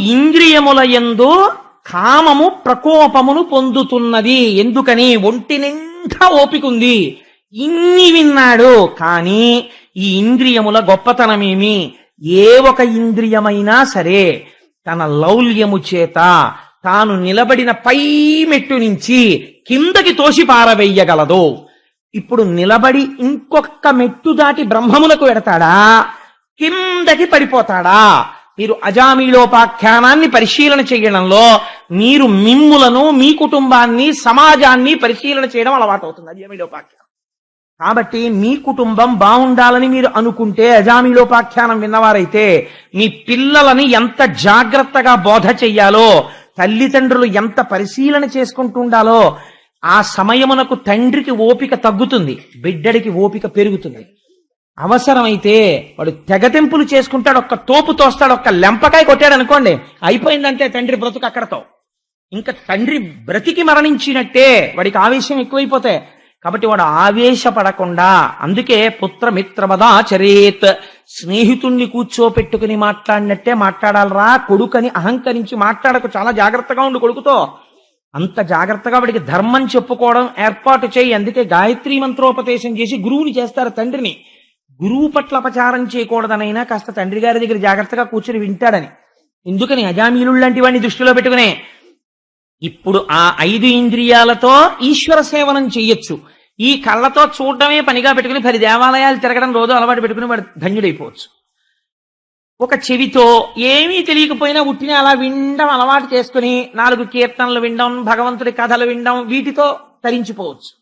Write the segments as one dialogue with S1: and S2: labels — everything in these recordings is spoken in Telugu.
S1: ఇంద్రియముల యందు కామము ప్రకోపమును పొందుతున్నది. ఎందుకని? ఒంటి నిండా ఓపికుంది. ఇన్ని విన్నాడు. కానీ ఈ ఇంద్రియముల గొప్పతనమేమి? ఏ ఒక ఇంద్రియమైనా సరే తన లౌల్యము చేత తాను నిలబడిన పై మెట్టు నుంచి కిందకి తోసి పారవేయగలదు. ఇప్పుడు నిలబడి ఇంకొక మెట్టు దాటి బ్రహ్మములకు వెడతాడా కిందకి పడిపోతాడా? మీరు అజామీలోపాఖ్యానాన్ని పరిశీలన చేయడంలో మీరు మిమ్ములను మీ కుటుంబాన్ని సమాజాన్ని పరిశీలన చేయడం అలవాటు అవుతుంది అజామీలోపాఖ్యానం కాబట్టి మీ కుటుంబం బాగుండాలని మీరు అనుకుంటే అజామీలోపాఖ్యానం విన్నవారైతే మీ పిల్లలని ఎంత జాగ్రత్తగా బోధ చెయ్యాలో తల్లిదండ్రులు ఎంత పరిశీలన చేసుకుంటుండాలో ఆ సమయమునకు తండ్రికి ఓపిక తగ్గుతుంది బిడ్డడికి ఓపిక పెరుగుతుంది. అవసరమైతే వాడు తెగతెంపులు చేసుకుంటాడు ఒక్క తోపు తోస్తాడు ఒక్క లెంపకాయ కొట్టాడు అనుకోండి అయిపోయిందంటే తండ్రి బ్రతుకు అక్కడతో. ఇంకా తండ్రి బ్రతికి మరణించినట్టే వాడికి ఆవేశం ఎక్కువైపోతే. కాబట్టి వాడు ఆవేశపడకుండా అందుకే పుత్రమిత్రమదాచరేత్ స్నేహితుణ్ణి కూర్చోపెట్టుకుని మాట్లాడినట్టే మాట్లాడాలరా కొడుకని అహంకరించి మాట్లాడకు చాలా జాగ్రత్తగా ఉండు కొడుకుతో. అంత జాగ్రత్తగా వాడికి ధర్మం చెప్పుకోవడం ఏర్పాటు చేయి అందుకే గాయత్రి మంత్రోపదేశం చేసి గురువుని చేస్తారు తండ్రిని. గురువు పట్ల అపచారం చేయకూడదనైనా కాస్త తండ్రి గారి దగ్గర జాగ్రత్తగా కూర్చుని వింటాడని. ఎందుకని అజామీలు లాంటి వాడిని దృష్టిలో పెట్టుకునే? ఇప్పుడు ఆ ఐదు ఇంద్రియాలతో ఈశ్వర సేవనం చెయ్యొచ్చు. ఈ కళ్ళతో చూడడమే పనిగా పెట్టుకుని పది దేవాలయాలు తిరగడం రోజు అలవాటు పెట్టుకుని వాడు ధన్యుడైపోవచ్చు. ఒక చెవితో ఏమీ తెలియకపోయినా ఉట్టిన అలా వినడం అలవాటు చేసుకుని నాలుగు కీర్తనలు వినడం భగవంతుడి కథలు వినడం వీటితో తరించిపోవచ్చు.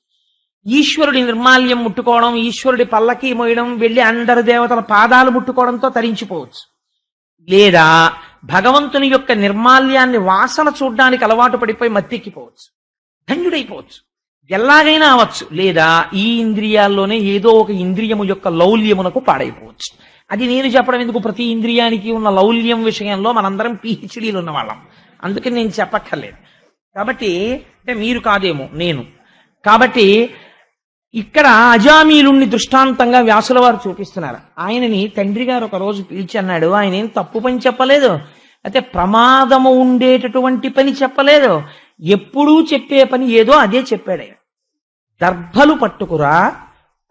S1: ఈశ్వరుడి నిర్మాల్యం ముట్టుకోవడం ఈశ్వరుడి పల్లకి మోయడం వెళ్ళి అందరు దేవతల పాదాలు ముట్టుకోవడంతో తరించిపోవచ్చు. లేదా భగవంతుని యొక్క నిర్మాల్యాన్ని వాసన చూడడానికి అలవాటు పడిపోయి మత్తెక్కిపోవచ్చు. ధన్యుడైపోవచ్చు. ఎలాగైనా అవచ్చు లేదా ఈ ఇంద్రియాల్లోనే ఏదో ఒక ఇంద్రియము యొక్క లౌల్యమునకు పాడైపోవచ్చు. అది నేను చెప్పడం ఎందుకు? ప్రతి ఇంద్రియానికి ఉన్న లౌల్యం విషయంలో మనందరం పిహెచ్డీలు ఉన్న వాళ్ళం అందుకని నేను చెప్పక్కర్లేదు. కాబట్టి అంటే మీరు కాదేమో నేను. కాబట్టి ఇక్కడ అజామీలుణ్ణి దృష్టాంతంగా వ్యాసుల వారు చూపిస్తున్నారు. ఆయనని తండ్రి గారు ఒక రోజు పిలిచి అన్నాడు ఆయన ఏం తప్పు పని చెప్పలేదు. అయితే ప్రమాదము ఉండేటటువంటి పని చెప్పలేదు. ఎప్పుడూ చెప్పే పని ఏదో అదే చెప్పాడు ఆయన. దర్భలు పట్టుకురా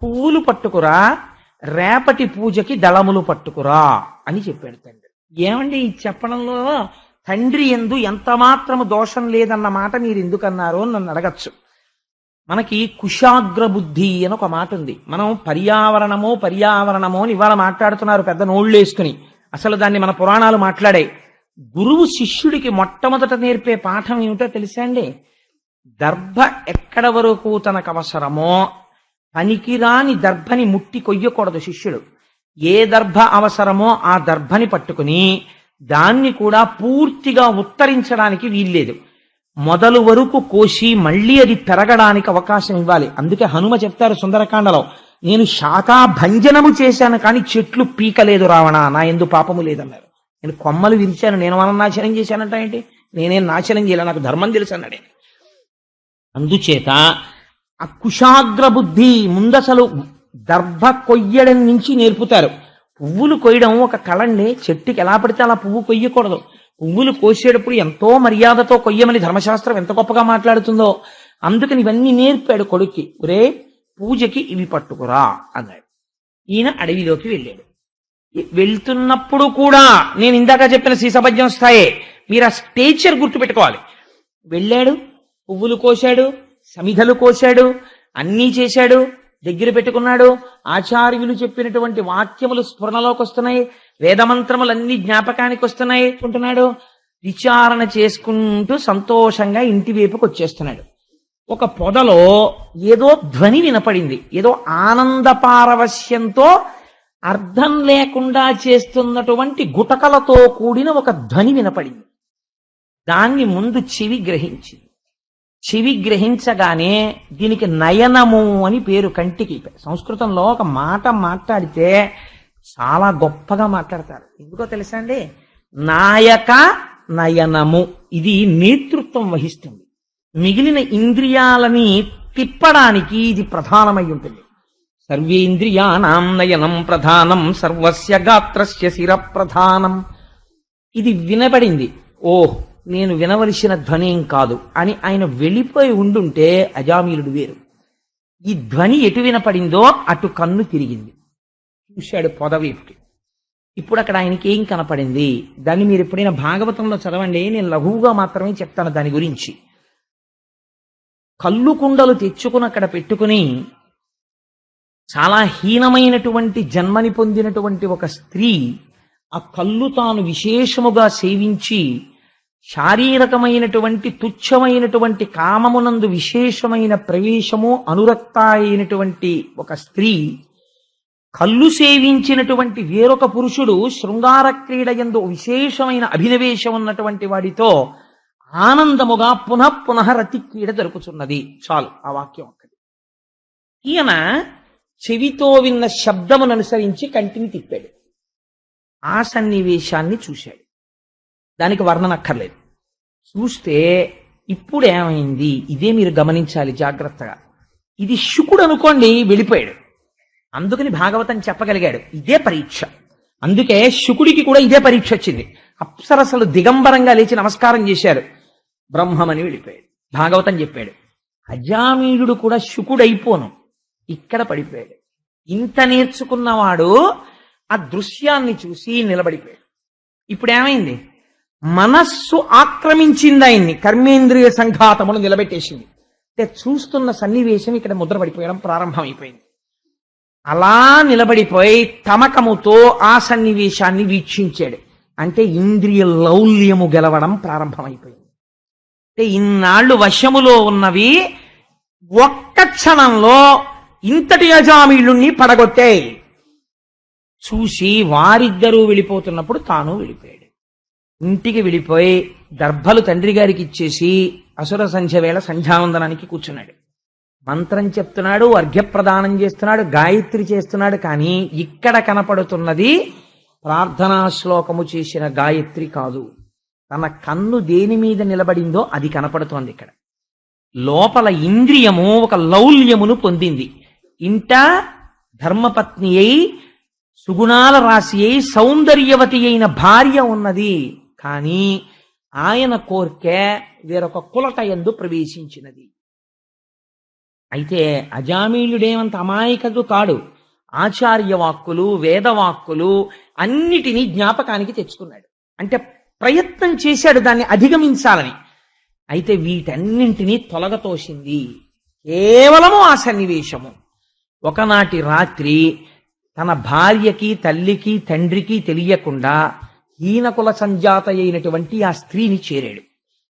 S1: పువ్వులు పట్టుకురా రేపటి పూజకి దళములు పట్టుకురా అని చెప్పాడు తండ్రి. ఏమండి ఈ చెప్పడంలో? తండ్రి ఎందు ఎంత మాత్రము దోషం లేదన్న మాట మీరు ఎందుకన్నారో నన్ను అడగచ్చు. మనకి కుశాగ్ర బుద్ధి అని ఒక మాట ఉంది. మనం పర్యావరణమో పర్యావరణమో అని ఇవాళ మాట్లాడుతున్నారు పెద్ద నోళ్ళు వేసుకుని అసలు దాన్ని మన పురాణాలు మాట్లాడాయి గురువు శిష్యుడికి మొట్టమొదట నేర్పే పాఠం ఏమిటో తెలుసా అండి? దర్భ ఎక్కడ వరకు తనకు అవసరమో పనికిరాని దర్భని ముట్టి కొయ్యకూడదు శిష్యుడు. ఏ దర్భ అవసరమో ఆ దర్భని పట్టుకుని దాన్ని కూడా పూర్తిగా ఉత్తరించడానికి వీల్లేదు. మొదలు వరకు కోసి మళ్ళీ అది పెరగడానికి అవకాశం ఇవ్వాలి. అందుకే హనుమ చెప్తారు సుందరకాండలో నేను శాఖాభంజనము చేశాను కానీ చెట్లు పీకలేదు రావణ నా ఎందు పాపము లేదన్నారు. నేను కొమ్మలు విరిచాను నేను మనం నాశనం చేశానంట ఏంటి? నేనేం నాశనం చేయలే నాకు ధర్మం తెలుసు అన్నాడే. అందుచేత ఆ కుషాగ్ర బుద్ధి ముందసలు దర్భ కొయ్యడం నుంచి నేర్పుతారు. పువ్వులు కొయ్యడం ఒక కళండి చెట్టుకి ఎలా పడితే అలా పువ్వు కొయ్యకూడదు. పువ్వులు కోసేటప్పుడు ఎంతో మర్యాదతో కొయ్యమని ధర్మశాస్త్రం ఎంత గొప్పగా మాట్లాడుతుందో. అందుకని ఇవన్నీ నేర్పాడు కొడుక్కి. ఒరే పూజకి ఇవి పట్టుకురా అన్నాడు. ఈయన అడవిలోకి వెళ్ళాడు. వెళ్తున్నప్పుడు కూడా నేను ఇందాక చెప్పిన సీసభజ్యం స్థాయే. మీరు ఆ స్టేచర్ గుర్తుపెట్టుకోవాలి. వెళ్ళాడు పువ్వులు కోశాడు సమిధలు కోశాడు అన్నీ చేశాడు దగ్గర పెట్టుకున్నాడు. ఆచార్యులు చెప్పినటువంటి వాక్యములు స్ఫురణలోకి వస్తున్నాయి. వేదమంత్రములన్నీ జ్ఞాపకానికి వస్తున్నాయి అనుకుంటున్నాడు విచారణ చేసుకుంటూ సంతోషంగా ఇంటి వైపుకి వచ్చేస్తున్నాడు. ఒక పొదలో ఏదో ధ్వని వినపడింది. ఏదో ఆనంద పారవశ్యంతో అర్థం లేకుండా చేస్తున్నటువంటి గుటకలతో కూడిన ఒక ధ్వని వినపడింది. దాన్ని ముందు చెవి గ్రహించింది. చెవి గ్రహించగానే దీనికి నయనము అని పేరు కంటికి సంస్కృతంలో ఒక మాట మాట్లాడితే చాలా గొప్పగా మాట్లాడతారు. ఎందుకో తెలుసా అండి? నాయక నయనము. ఇది నేతృత్వం వహిస్తుంది. మిగిలిన ఇంద్రియాలని తిప్పడానికి ఇది ప్రధానమై ఉంటుంది. సర్వేంద్రియాణం నయనం ప్రధానం సర్వస్య గాత్రస్య శిర ప్రధానం ఇది వినబడింది. ఓహ్ నేను వినవలసిన ధ్వనేం కాదు అని ఆయన వెళ్ళిపోయి ఉండుంటే అజామీలుడు వేరు. ఈ ధ్వని ఎటు వినపడిందో అటు కన్ను తిరిగింది. చూశాడు పొదవైపుకి ఇప్పుడు అక్కడ ఆయనకి ఏం కనపడింది? దాన్ని మీరు ఎప్పుడైనా భాగవతంలో చదవండి. నేను లఘువుగా మాత్రమే చెప్తాను దాని గురించి. కళ్ళు కుండలు తెచ్చుకుని అక్కడ పెట్టుకుని చాలా హీనమైనటువంటి జన్మని పొందినటువంటి ఒక స్త్రీ ఆ కళ్ళు తాను విశేషముగా సేవించి శారీరకమైనటువంటి తుచ్చమైనటువంటి కామమునందు విశేషమైన ప్రవేశము అనురక్త అయినటువంటి ఒక స్త్రీ కళ్ళు సేవించినటువంటి వేరొక పురుషుడు శృంగార క్రీడ ఎందు విశేషమైన అభినవేశం ఉన్నటువంటి వాడితో ఆనందముగా పునః పునః రతి క్రీడ జరుపుచున్నది చాలు ఆ వాక్యం ఒక్కటి. ఈయన చెవితో విన్న శబ్దమును అనుసరించి కంటిని తిప్పాడు. ఆ సన్నివేశాన్ని చూశాడు. దానికి వర్ణన అక్కర్లేదు. చూస్తే ఇప్పుడు ఏమైంది ఇదే మీరు గమనించాలి జాగ్రత్తగా. ఇది శుకుడు అనుకోండి వెళ్ళిపోయాడు. అందుకని భాగవతం చెప్పగలిగాడు. ఇదే పరీక్ష. అందుకే శుకుడికి కూడా ఇదే పరీక్ష వచ్చింది. అప్సరసలు దిగంబరంగా లేచి నమస్కారం చేశారు. బ్రహ్మమని వెళ్ళిపోయాడు భాగవతం చెప్పాడు. అజామీయుడు కూడా శుకుడైపోను. ఇక్కడ పడిపోయాడు. ఇంత నేర్చుకున్నవాడు ఆ దృశ్యాన్ని చూసి నిలబడిపోయాడు. ఇప్పుడు ఏమైంది మనస్సు ఆక్రమించింది ఆయన్ని. కర్మేంద్రియ సంఘాతములు నిలబెట్టేసింది. అంటే చూస్తున్న సన్నివేశం ఇక్కడ ముద్రపడిపోయడం ప్రారంభమైపోయింది. అలా నిలబడిపోయి తమకముతో ఆ సన్నివేశాన్ని వీక్షించాడు. అంటే ఇంద్రియ లౌల్యము గెలవడం ప్రారంభమైపోయింది. అంటే ఇన్నాళ్ళు వశములో ఉన్నవి ఒక్క క్షణంలో ఇంతటి అజామీళ్ళుణ్ణి పడగొట్టాయి. చూసి వారిద్దరూ వెళ్ళిపోతున్నప్పుడు తాను వెళ్ళిపోయాడు. ఇంటికి వెళ్ళిపోయి దర్భలు తండ్రి గారికి ఇచ్చేసి అసుర సంధ్య వేళ సంధ్యావందనానికి కూర్చున్నాడు. మంత్రం చెప్తున్నాడు అర్ఘ్యప్రదానం చేస్తున్నాడు గాయత్రి చేస్తున్నాడు కానీ ఇక్కడ కనపడుతున్నది ప్రార్థనా శ్లోకము చేసిన గాయత్రి కాదు. తన కన్ను దేని మీద నిలబడిందో అది కనపడుతోంది ఇక్కడ. లోపల ఇంద్రియము ఒక లౌల్యమును పొందింది. ఇంట ధర్మపత్ని అయి సుగుణాల రాశి అయి సౌందర్యవతి అయిన భార్య ఉన్నది. కానీ ఆయన కోరికే వేరొక కులట ఎందు ప్రవేశించినది. అయితే అజామీయుడేమంత అమాయకుడు కాడు. ఆచార్య వాక్కులు వేదవాక్కులు అన్నిటినీ జ్ఞాపకానికి తెచ్చుకున్నాడు. అంటే ప్రయత్నం చేశాడు దాన్ని అధిగమించాలని. అయితే వీటన్నింటినీ తొలగతోసింది కేవలము ఆ సన్నివేశము. ఒకనాటి రాత్రి తన భార్యకి తల్లికి తండ్రికి తెలియకుండా హీనకుల సంజాత అయినటువంటి ఆ స్త్రీని చేరాడు.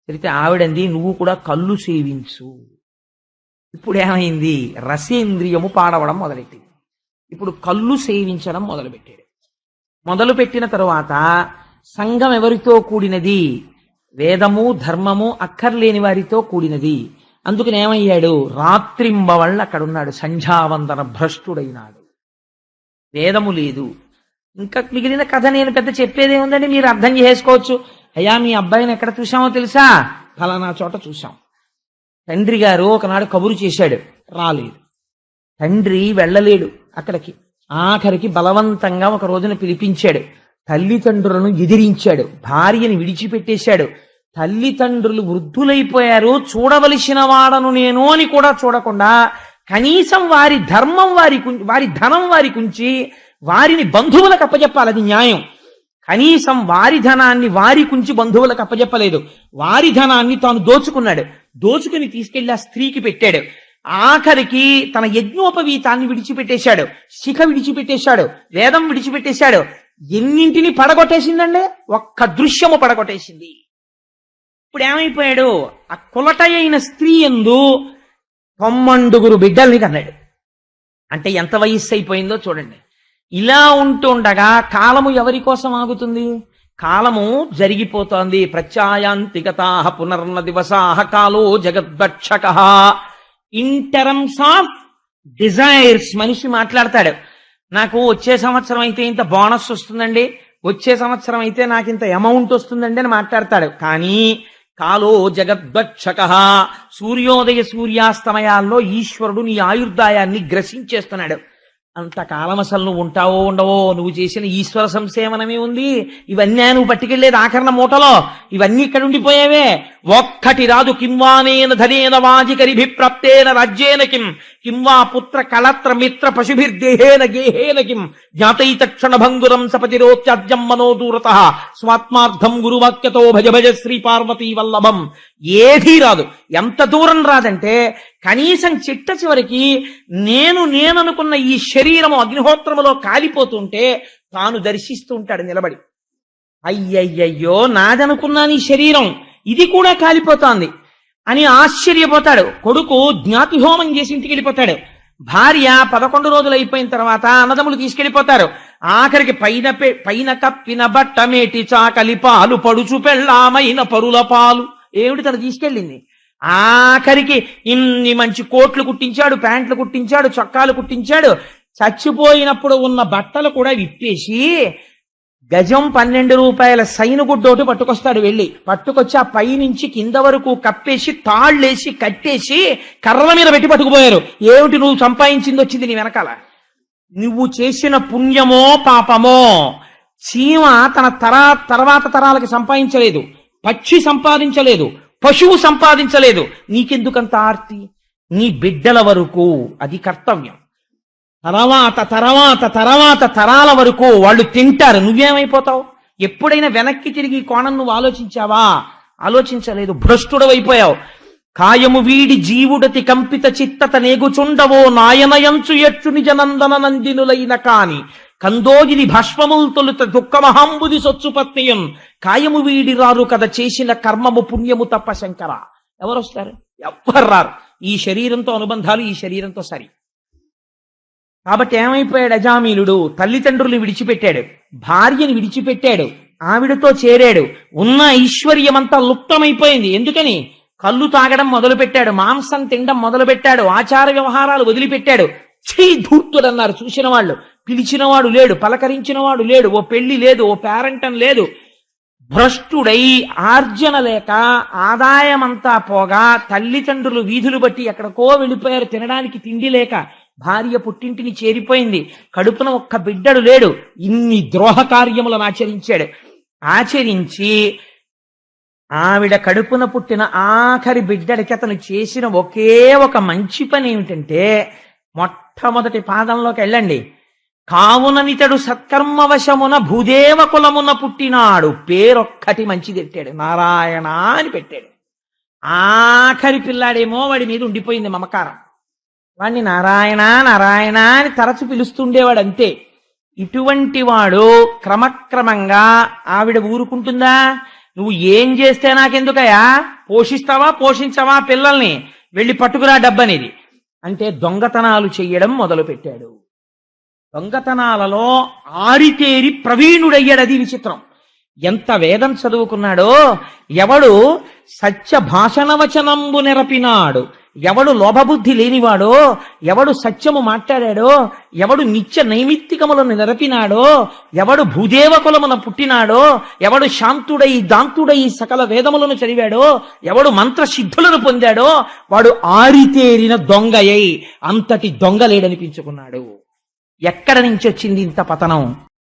S1: అయితే ఆవిడంది నువ్వు కూడా కళ్ళు సేవించు. ఇప్పుడు ఏమైంది? రసేంద్రియము పాడవడం మొదలెట్టింది. ఇప్పుడు కళ్ళు సేవించడం మొదలుపెట్టాడు మొదలుపెట్టిన తరువాత సంఘం ఎవరితో కూడినది? వేదము ధర్మము అక్కర్లేని వారితో కూడినది. అందుకని ఏమయ్యాడు? రాత్రింబవళ్ళ అక్కడున్నాడు. సంధ్యావందన భ్రష్టుడైనాడు. వేదము లేదు. ఇంకా మిగిలిన కథ నేను పెద్ద చెప్పేదే ఉందండి మీరు అర్థం చేసుకోవచ్చు. అయ్యా మీ అబ్బాయిని ఎక్కడ చూసామో తెలుసా? ఫలానా చోట చూసాం తండ్రి గారు ఒకనాడు కబురు చేశాడు రాలేదు. తండ్రి వెళ్ళలేడు అక్కడికి. ఆఖరికి బలవంతంగా ఒక రోజున పిలిపించాడు. తల్లిదండ్రులను ఎదిరించాడు భార్యని విడిచిపెట్టేశాడు. తల్లిదండ్రులు వృద్ధులైపోయారు చూడవలసిన వాడను నేను అని కూడా చూడకుండా కనీసం వారి ధర్మం వారి వారి ధనం వారికి ఉంచి వారిని బంధువులకు అప్పచెప్పాలి అది న్యాయం. కనీసం వారి ధనాన్ని వారి కుంచి బంధువులకు అప్పజెప్పలేదు. వారి ధనాన్ని తాను దోచుకున్నాడు. దోచుకుని తీసుకెళ్ళి ఆ స్త్రీకి పెట్టాడు. ఆఖరికి తన యజ్ఞోపవీతాన్ని విడిచిపెట్టేశాడు. శిఖ విడిచిపెట్టేశాడు. వేదం విడిచిపెట్టేశాడు. ఎన్నింటిని పడగొట్టేసిందండి? ఒక్క దృశ్యము పడగొట్టేసింది. ఇప్పుడు ఏమైపోయాడు ఆ కులట అయిన స్త్రీ ఎందు తొమ్మండుగురు బిడ్డల్ని కన్నాడు. అంటే ఎంత వయస్సు అయిపోయిందో చూడండి. ఇలా ఉంటుండగా కాలము ఎవరి కోసం ఆగుతుంది? కాలము జరిగిపోతోంది. ప్రత్యాయాంతికతా పునర్న దివసాహ కాలో జగద్భక్షక. ఇన్ టర్మ్స్ ఆఫ్ డిజైర్స్ మనిషి మాట్లాడతాడు. నాకు వచ్చే సంవత్సరం అయితే ఇంత బోనస్ వస్తుందండి. వచ్చే సంవత్సరం అయితే నాకు ఇంత అమౌంట్ వస్తుందండి అని మాట్లాడతాడు. కానీ కాలో జగద్భక్షక. సూర్యోదయ సూర్యాస్తమయాల్లో ఈశ్వరుడు నీ ఆయుర్దాయాన్ని గ్రసించేస్తున్నాడు. అంతకాలం అసలు నువ్వు ఉంటావో ఉండవో నువ్వు చేసిన ఈశ్వర సంసేవనమే ఉంది? ఇవన్నీ నువ్వు పట్టుకెళ్ళేదు ఆఖరణ మూటలో. ఇవన్నీ ఇక్కడ ఉండిపోయావే. ఒక్కటి రాదు కింవానేన ధనేన వాజికరిభిప్రాప్తేన రాజ్యేన కిం కింవా పుత్ర కళత్ర మిత్ర పశుభిర్దేహేన గేహేన కిం జ్ఞాతైత భంగురం సపతిరోత్యాజ్యం మనోదూరత స్వాత్మార్థం గురువాక్యతో భజ భజ శ్రీ పార్వతీ వల్లభం ఏదీ రాదు. ఎంత దూరం రాదంటే కనీసం చిట్ట చివరికి నేను నేననుకున్న ఈ శరీరము అగ్నిహోత్రములో కాలిపోతుంటే తాను దర్శిస్తూ ఉంటాడు నిలబడి. అయ్యయ్యయ్యో నాదనుకున్నాను ఈ శరీరం. ఇది కూడా కాలిపోతోంది. అని ఆశ్చర్యపోతాడు. కొడుకు జ్ఞాతిహోమం చేసి ఇంటికి వెళ్ళిపోతాడు. భార్య పదకొండు రోజులు అయిపోయిన తర్వాత అన్నదమ్ములు తీసుకెళ్ళిపోతారు ఆఖరికి పైన పైన కప్పిన బట్ట మేటి చాకలి పాలు పడుచు పెళ్ళామైన పరుల పాలు. ఏమిటి తను తీసుకెళ్ళింది? ఆఖరికి ఇన్ని మంచి కోట్లు కుట్టించాడు ప్యాంట్లు కుట్టించాడు చొక్కాలు కుట్టించాడు. చచ్చిపోయినప్పుడు ఉన్న బట్టలు కూడా విప్పేసి గజం పన్నెండు రూపాయల సైను గుడ్డోటి పట్టుకొస్తాడు వెళ్ళి. పట్టుకొచ్చి ఆ పై నుంచి కింద వరకు కప్పేసి తాళ్ళేసి కట్టేసి కర్రల మీద పెట్టి పట్టుకుపోయారు. ఏమిటి నువ్వు సంపాదించింది వచ్చింది నీ వెనకాల? నువ్వు చేసిన పుణ్యమో పాపమో చీమ తన తరా తర్వాత తరాలకి సంపాదించలేదు. పక్షి సంపాదించలేదు. పశువు సంపాదించలేదు. నీకెందుకంత ఆర్తి? నీ బిడ్డల వరకు అది కర్తవ్యం. తర్వాత తర్వాత తర్వాత తరాల వరకు వాళ్ళు తింటారు. నువ్వేమైపోతావు? ఎప్పుడైనా వెనక్కి తిరిగి కోణం నువ్వు ఆలోచించావా? ఆలోచించలేదు. భ్రష్టుడవైపోయావు. కాయము వీడి జీవుడతి కంపిత చిత్తత నేగుచుండవో నాయనయంచు ఎచ్చు నిజ నందన నందినులైన కాని కందోగిని భస్మముల్ తొలుత దుఃఖమహంబుది సొచ్చుపత్నియం కాయము వీడి రారు కథ చేసిన కర్మము పుణ్యము తప్ప శంకర. ఎవరొస్తారు? ఎవ్వరు రారు. ఈ శరీరంతో అనుబంధాలు ఈ శరీరంతో సరి. కాబట్టి ఏమైపోయాడు అజామీలుడు తల్లిదండ్రులు విడిచిపెట్టాడు. భార్యని విడిచిపెట్టాడు. ఆవిడతో చేరాడు. ఉన్న ఐశ్వర్యమంతా లుప్తమైపోయింది. ఎందుకని? కళ్ళు తాగడం మొదలుపెట్టాడు. మాంసం తినడం మొదలుపెట్టాడు. ఆచార వ్యవహారాలు వదిలిపెట్టాడు. చీ ధూర్తుడన్నారు. చూసిన వాళ్ళు పిలిచినవాడు లేడు. పలకరించినవాడు లేడు. ఓ పెళ్ళి లేదు. ఓ పేరంటం లేదు. భ్రష్టుడై ఆర్జన లేక ఆదాయమంతా పోగా తల్లిదండ్రులు వీధులు బట్టి ఎక్కడికో వెళ్ళిపోయారు. తినడానికి తిండి లేక భార్య పుట్టింటిని చేరిపోయింది. కడుపున ఒక్క బిడ్డడు లేడు. ఇన్ని ద్రోహ కార్యములను ఆచరించాడు. ఆచరించి ఆవిడ కడుపున పుట్టిన ఆఖరి బిడ్డడికి అతను చేసిన ఒకే ఒక మంచి పని ఏమిటంటే మొట్టమొదటి పాదంలోకి వెళ్ళండి. కావుననితడు సత్కర్మవశమున భూదేవ కులమున పుట్టినాడు. పేరొక్కటి మంచిది పెట్టాడు నారాయణ అని పెట్టాడు. ఆఖరి పిల్లాడేమో వాడి మీద ఉండిపోయింది మమకారం. వాడిని నారాయణ నారాయణ అని తరచు పిలుస్తుండేవాడు అంతే ఇటువంటి వాడు క్రమక్రమంగా ఆవిడ ఊరుకుంటుందా? నువ్వు ఏం చేస్తే నాకెందుకయా పోషిస్తావా పోషించవా పిల్లల్ని? వెళ్ళి పట్టుకురా డబ్బనేది. అంటే దొంగతనాలు చెయ్యడం మొదలుపెట్టాడు. దొంగతనాలలో ఆరితేరి ప్రవీణుడయ్యాడు అది విచిత్రం. ఎంత వేదం చదువుకున్నాడో ఎవడు సత్య భాషణవచనంబు నెరపినాడు. ఎవడు లోభబుద్ధి లేనివాడో ఎవడు సత్యము మాట్లాడాడో ఎవడు నిత్య నైమిత్తికములను నిరపినాడో ఎవడు భూదేవ కులమున పుట్టినాడో ఎవడు శాంతుడై దాంతుడై సకల వేదములను చదివాడో ఎవడు మంత్రసిద్ధులను పొందాడో వాడు ఆరితేరిన దొంగయై అంతటి దొంగ లేడనిపించుకున్నాడు ఎక్కడ నుంచి వచ్చింది ఇంత పతనం?